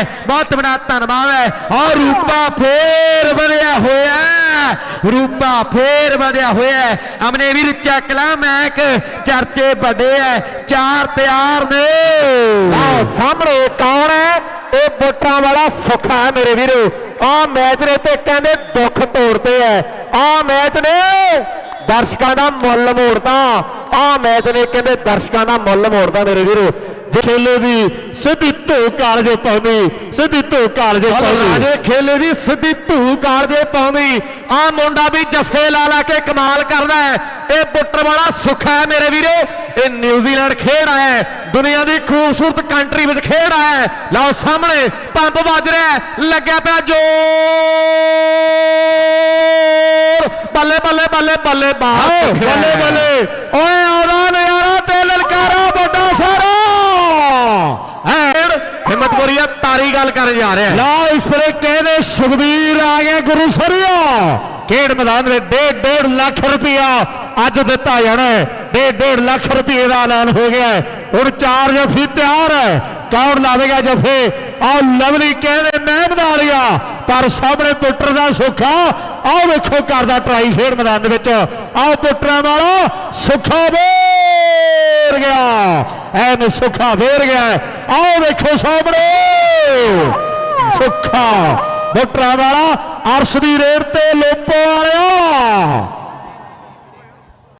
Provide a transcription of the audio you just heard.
ਹੈ। ਬਹੁਤ ਬੜਾ ਧੰਨਵਾਦ ਹੈ। ਔਰ ਰੂਪਾ ਫੇਰ ਵਧਿਆ ਹੋਇਆ ਰੂਪਾ ਫੇਰ ਵਧਿਆ ਹੋਇਆ ਅਮਨੇ ਵੀਰ ਚੱਕ ਮੈਕ ਚਰਚੇ ਵੱਡੇ ਐ ਚਾਰ ਤਿਆਰ ਨੇ। ਆ ਸਾਹਮਣੇ ਕੌਣ ਹੈ? ਇਹ ਵੋਟਾਂ ਵਾਲਾ ਸੁੱਖਾ ਹੈ ਮੇਰੇ ਵੀਰੋ। ਆ ਮੈਚ ਨੇ ਤੇ ਕਹਿੰਦੇ ਦੁੱਖ ਤੋੜਦੇ ਐ ਆ ਮੈਚ ਨੇ ਦਰਸ਼ਕਾਂ ਦਾ ਮੁੱਲ ਮੋੜਦਾ ਆ ਮੈਚ ਨੇ ਕਹਿੰਦੇ ਦਰਸ਼ਕਾਂ ਦਾ ਮੁੱਲ ਮੋੜਦਾ ਮੇਰੇ ਵੀਰੋ। ਜੇ ਖੇਲੇ ਦੀ ਸਿੱਧੀ ਧੂ ਕਾਲਜੇ ਪਾਉਂਦੀ ਸਿੱਧੀ ਧੂ ਕਾਲਜੇ ਪਾਉਂਦੀ। ਰਾਜੇ ਖੇਲੇ ਦੀ ਸਿੱਧੀ ਧੂ ਕਾਲਜੇ ਪਾਉਂਦੀ ਆ ਮੁੰਡਾ ਵੀ ਜੱਫੇ ਲਾ ਲਾ ਕੇ ਕਮਾਲ ਕਰਦਾ ਹੈ। ਇਹ ਪੁੱਟਰ ਵਾਲਾ ਸੁੱਖਾ ਹੈ ਮੇਰੇ ਵੀਰੋ। ਇਹ ਨਿਊਜ਼ੀਲੈਂਡ ਖੇਡ ਆਇਆ ਹੈ। ਦੁਨੀਆ ਦੀ ਖੂਬਸੂਰਤ ਕੰਟਰੀ ਵਿੱਚ ਖੇਡ ਆਇਆ ਹੈ। ਲਓ ਸਾਹਮਣੇ ਪੰਪ ਵੱਜ ਰਿਹਾ ਲੱਗਿਆ ਪਿਆ ਜੋਰ ਬੱਲੇ ਬੱਲੇ ਬੱਲੇ ਬੱਲੇ ਬਾਹਰ ਬੱਲੇ ਬੱਲੇ ਓਏ ਆਉਦਾ ਨਜ਼ਾਰਾ ਤੇ ਲਲਕਾਰਾ ਵੱਡਾ ਸਾਰਾ ਹੈਡ ਹਿੰਮਤਪੁਰੀਆ ਤਾਰੀ ਗੱਲ ਕਰਨ ਜਾ ਰਿਹਾ ਹੈ ਲਾ ਇਸ ਪਰੇ ਕਹਿੰਦੇ ਸੁਖਬੀਰ ਆ ਗਿਆ ਗੁਰੂ ਸਰੀਆ ਖੇਡ ਮੈਦਾਨ ਦੇ 1.5 ਲੱਖ ਰੁਪਇਆ ਅੱਜ ਦਿੱਤਾ ਜਾਣਾ ਹੈ। 1.5 ਲੱਖ ਰੁਪਏ ਦਾ ਐਲਾਨ ਹੋ ਗਿਆ ਹੁਣ ਚਾਰ ਜਫੀ ਤਿਆਰ ਹੈ। ਕੌਣ ਲਾਵੇਗਾ ਜਫੇ? ਆਹ ਲਵਲੀ ਕਹਿੰਦੇ ਮੈਂ ਬਣਾ ਲਿਆ ਪਰ ਸਾਹਮਣੇ ਪੁੱਟਰ ਦਾ ਸੁੱਖਾ ਆਹ ਵੇਖੋ ਕਰਦਾ ਟਰਾਈ ਖੇਡ ਮੈਦਾਨ ਦੇ ਵਿੱਚ। ਆਹ ਪੁੱਟਰਾਂ ਵਾਲਾ ਸੁੱਖਾ ਵੇਰ ਗਿਆ। ਐਨ ਸੁੱਖਾ ਵੇਰ ਗਿਆ ਆਹ ਵੇਖੋ ਸਾਹਮਣੇ। ਸੁੱਖਾ ਬੁੱਟਰਾਂ ਵਾਲਾ ਅਰਸ਼ ਦੀ ਰੇਡ ਤੇ ਲੋਪੋ ਵਾਲਿਆ।